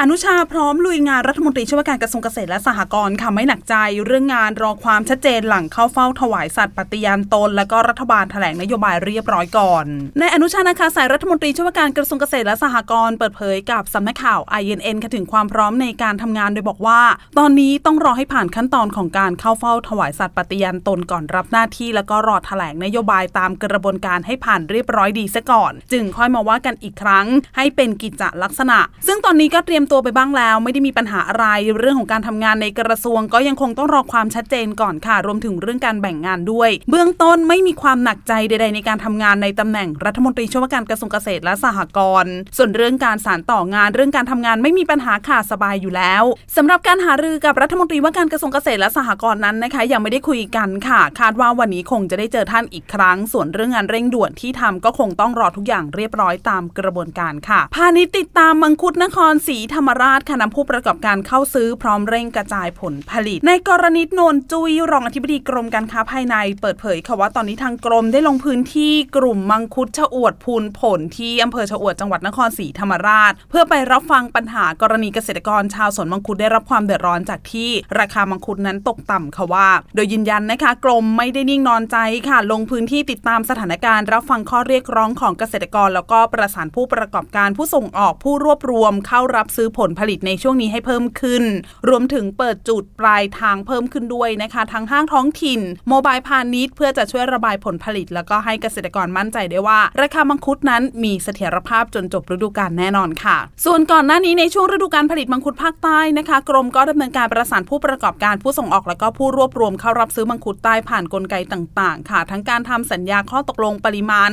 อนุชาพร้อมลุยงานรัฐมนตรีช่วยวการกระทรวงเกษตรและสหกรณ์ค่ะไม่หนักใจ เรื่องงานรอความชัดเจนหลังเข้าเฝ้าถวายสัตย์ปฏิญาณตน และก็รัฐบาลแถลงนโยบายเรียบร้อยก่อนในอนุชานาคาสายรัฐมนตรีช่วยวการกระทรวงเกษตรและสหกรณ์เปิดเผยกับสำนักข่าว INN ค่ะถึงความพร้อมในการทำงานโดยบอกว่า ตอนนี้ต้องรอให้ผ่านขั้นตอนของการเข้าเฝ้าถวายสัตย์ปฏิญาณตนก่อนรับหน้าที่ แล้วก็รอแถลงนโยบายตามกระบวนการให้ผ่านเรียบร้อยดีซะก่อน จึงค่อยมาว่ากันอีกครั้ง ให้เป็นกิจลักษณะ ซึ่งตอนนี้ก็เตรียมตัวไปบ้างแล้ว ไม่ได้มีปัญหาอะไรเรื่องของการทำงานในกระทรวง ก็ยังคงต้องรอความชัดเจนก่อนค่ะ รวมถึงเรื่องการแบ่งงานด้วย เบื้องต้นไม่มีความหนักใจใด ๆ ในการทำงานในตำแหน่งรัฐมนตรีช่วยว่าการกระทรวงเกษตรและสหกรณ์ส่วนเรื่องการสานต่องานเรื่องการทำงานไม่มีปัญหาค่ะสบายอยู่แล้วสำหรับการหารือกับรัฐมนตรีว่าการกระทรวงเกษตรและสหกรณ์นั้นนะคะ ยังไม่ได้คุยกันค่ะ คาดว่าวันนี้คงจะได้เจอท่านอีกครั้ง ส่วนเรื่องงานเร่งด่วนที่ทำก็คงต้องรอทุกอย่างเรียบร้อยตามกระบวนการค่ะพาณิชย์ติดตามมังคุดนครศรีธรรมราชค่ะนำผู้ประกอบการเข้าซื้อพร้อมเร่งกระจายผลผลิต ในกรณีโนนจุยรองอธิบดีกรมการค้าภายในเปิดเผยค่ะว่าตอนนี้ทางกรมได้ลงพื้นที่กลุ่มมังคุดชะอวดพูนผลที่อำเภอชะอวดจังหวัดนครศรีธรรมราช เพื่อไปรับฟังปัญหากรณีเกษตรกรชาวสวนมังคุดได้รับความเดือดร้อนจากที่ราคามังคุดนั้นตกต่ำค่ะว่า โดยยืนยันนะคะกรมไม่ได้นิ่งนอนใจค่ะ ลงพื้นที่ติดตามสถานการณ์รับฟังข้อเรียกร้องของเกษตรกร แล้วก็ประสานผู้ประกอบการผู้ส่งออกผู้รวบรวมเข้ารับซื้อผลผลิตในช่วงนี้ให้เพิ่มขึ้น รวมถึงเปิดจุดปลายทางเพิ่มขึ้นด้วยนะคะ ทั้งห้างท้องถิ่น โมบายพาณิชย์เพื่อจะช่วยระบายผลผลิต แล้วก็ให้เกษตรกรมั่นใจได้ว่า ราคามังคุดนั้นมีเสถียรภาพจนจบฤดูกาลแน่นอนค่ะ ส่วนก่อนหน้านี้ในช่วงฤดูกาลผลิตมังคุดภาคใต้นะคะ กรมก็ดำเนินการประสานผู้ประกอบการผู้ส่งออกแล้วก็ผู้รวบรวมเข้ารับซื้อมังคุดใต้ผ่านกลไกต่างๆ ค่ะ ทั้งการทำสัญญาข้อตกลงปริมาณ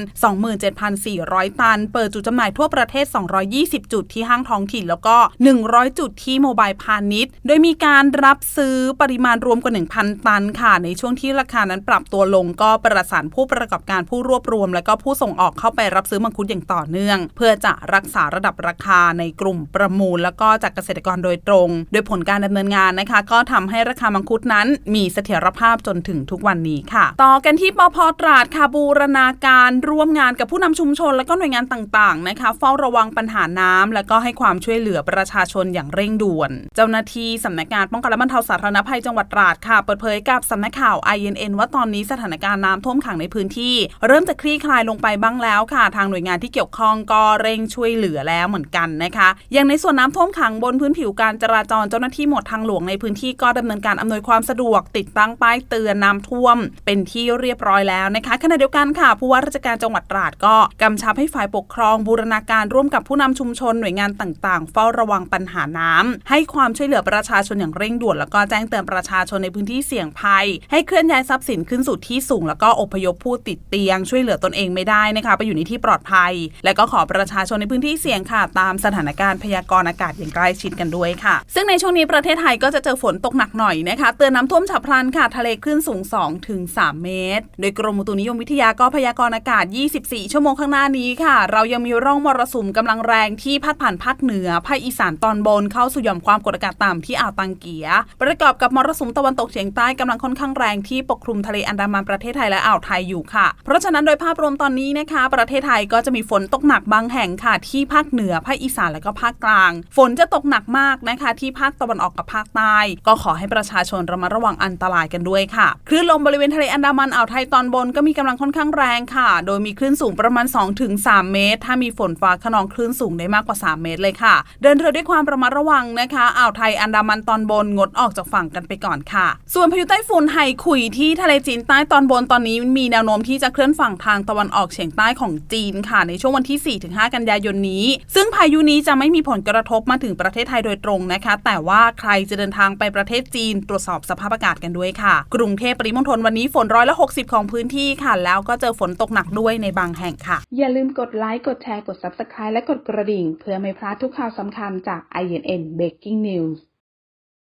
27,400 ตัน เปิดจุดจำหน่ายทั่วประเทศ 220 จุดที่ห้างท้องถิ่นแล้วก็100 จุดที่โมบายพาณิชย์ โดยมีการรับซื้อปริมาณรวมกว่า 1,000 ตันค่ะ ในช่วงที่ราคานั้นปรับตัวลงก็ประสานผู้ประกอบการผู้รวบรวม และก็ผู้ส่งออกเข้าไปรับซื้อมังคุดอย่างต่อเนื่อง เพื่อจะรักษาระดับราคาในกลุ่มประมูล แล้วก็จากเกษตรกรโดยตรง โดยผลการดำเนินงานนะคะ ก็ทำให้ราคามังคุดนั้น มีเสถียรภาพจนถึงทุกวันนี้ค่ะ ต่อกันที่ปพตราดค่ะบูรณาการร่วมงานกับผู้นำชุมชน และก็หน่วยงานต่างๆนะคะเฝ้าระวังปัญหาน้ำและก็ให้ความช่วยเหลือประชาชนอย่างเร่งด่วน เจ้าหน้าที่สำนักงานป้องกันและบรรเทาสาธารณภัยจังหวัดตราดค่ะ เปิดเผยกับสำนักข่าว INN ว่าตอนนี้สถานการณ์น้ำท่วมขังในพื้นที่ เริ่มจะคลี่คลายลงไปบ้างแล้วค่ะ ทางหน่วยงานที่เกี่ยวข้องก็เร่งช่วยเหลือแล้วเหมือนกันนะคะ อย่างในส่วนน้ำท่วมขังบนพื้นผิวการจราจรเจ้าหน้าที่หมวดทางหลวงในพื้นที่ก็ดำเนินการอำนวยความสะดวกติดตั้งป้ายเตือนน้ำท่วม เป็นที่เรียบร้อยแล้วนะคะขณะเดียวกันค่ะผู้ว่าราชการจังหวัดตราดก็กำชับให้ฝ่ายปกครองบูรณาการร่วมกับผู้นำชุมชนหน่วยงานต่างๆ เฝ้าระระวังปัญหาน้ำให้ความช่วยเหลือประชาชนอย่างเร่งด่วนแล้วก็แจ้งเตือนประชาชนในพื้นที่เสี่ยงภัย ให้เคลื่อนย้ายทรัพย์สินขึ้นสู่ที่สูง แล้วก็อพยพผู้ติดเตียง ช่วยเหลือตนเองไม่ได้นะคะ ไปอยู่ในที่ปลอดภัย และก็ขอประชาชนในพื้นที่เสี่ยงค่ะ ตามสถานการณ์พยากรณ์อากาศอย่างใกล้ชิดกันด้วยค่ะ ซึ่งในช่วงนี้ประเทศไทยก็จะเจอฝนตกหนักหน่อยนะคะ เตือนน้ำท่วมฉับพลันค่ะ ทะเลคลื่นสูง2ถึง3เมตร โดยกรมอุตุนิยมวิทยาก็พยากรณ์อากาศ 24 ชั่วโมงข้างหน้านี้ค่ะ เรายังมีร่องมรสุมกำลังแรงที่พัดผ่านภาคเหนือภาคอีสานตอนบนเข้าสู่หย่อมความกดอากาศต่ำที่อ่าวตังเกีย ประกอบกับมรสุมตะวันตกเฉียงใต้กำลังค่อนข้างแรงที่ปกคลุมทะเลอันดามันประเทศไทยและอ่าวไทยอยู่ค่ะ เพราะฉะนั้นโดยภาพรวมตอนนี้นะคะ ประเทศไทยก็จะมีฝนตกหนักบางแห่งค่ะที่ภาคเหนือภาคอีสานและก็ภาคกลาง ฝนจะตกหนักมากนะคะ ที่ภาคตะวันออกกับภาคใต้ก็ขอให้ประชาชนระมัดระวังอันตรายกันด้วยค่ะคลื่นลมบริเวณทะเลอันดามันอ่าวไทยตอนบนก็มีกำลังค่อนข้างแรงค่ะ โดยมีคลื่นสูงประมาณ 2-3 เมตร ถ้ามีฝนฟ้าขนองคลื่นสูงได้มากกว่า 3 เมตรเลยค่ะ เดินเรือด้วยความระมัดระวังนะคะอ่าวไทยอันดามันตอนบนงดออกจากฝั่งกันไปก่อนค่ะ ส่วนพายุไต้ฝุ่นไฮคุยที่ทะเลจีนใต้ตอนบนตอนนี้มีแนวโน้มที่จะเคลื่อนฝั่งทางตะวันออกเฉียงใต้ของจีนค่ะ ในช่วงวันที่ 4-5 กันยายนนี้ ซึ่งพายุนี้จะไม่มีผลกระทบมาถึงประเทศไทยโดยตรงนะคะ แต่ว่าใครจะเดินทางไปประเทศจีนตรวจสอบสภาพอากาศกันด้วยค่ะ กรุงเทพปริมณฑลวันนี้ฝนร้อยละ 60 ของพื้นที่ค่ะ แล้วก็เจอฝนตกหนักด้วยในบางแห่งค่ะ อย่าลืมกดไลค์กดแชร์กด Subscribe และกดกระดิ่ง เพื่อไม่พลาดทุกข่าวสำคัญจาก INN Breaking News